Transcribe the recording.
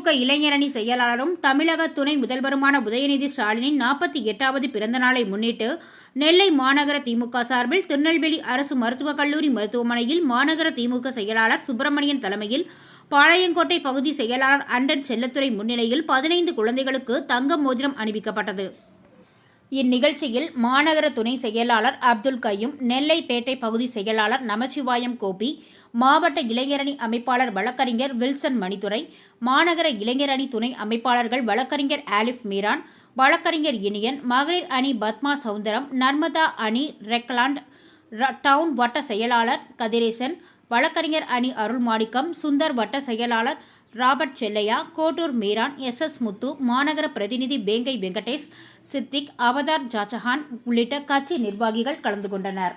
திமுக இளைஞரணி செயலாளரும் தமிழக துணை முதல்வருமான உதயநிதி ஸ்டாலினின் நாற்பத்தி எட்டாவது பிறந்த நாளை முன்னிட்டு நெல்லை மாநகர திமுக சார்பில் திருநெல்வேலி அரசு மருத்துவக் கல்லூரி மருத்துவமனையில் மாநகர திமுக செயலாளர் சுப்பிரமணியன் தலைமையில் பாளையங்கோட்டை பகுதி செயலாளர் அண்டன் செல்லத்துறை முன்னிலையில் பதினைந்து குழந்தைகளுக்கு தங்க மோதிரம் அணிவிக்கப்பட்டது. இந்நிகழ்ச்சியில் மாநகர துணை செயலாளர் அப்துல் கையும் நெல்லைப்பேட்டை பகுதி செயலாளர் நமச்சிவாயம் கோபி மாவட்ட இளைஞரணி அமைப்பாளர் வழக்கறிஞர் வில்சன் மணித்துறை மாநகர இளைஞரணி துணை அமைப்பாளர்கள் வழக்கறிஞர் ஆலிஃப் மீரான் வழக்கறிஞர் இனியன் மகளிர் அணி பத்மா சவுந்தரம் நர்மதா அணி ரெக்லாண்ட் ர- டவுன் வட்ட செயலாளர் கதிரேசன் வழக்கறிஞர் அணி அருள்மாணிக்கம் சுந்தர் வட்ட செயலாளர் Robert Chellaiah Kottur Meeran S S Muthu மாநகர பிரதிநிதி வேங்கை வெங்கடேஷ் சித்திக் அவதார் ஜாஜஹான் உள்ளிட்ட கட்சி நிர்வாகிகள் கலந்து கொண்டனர்.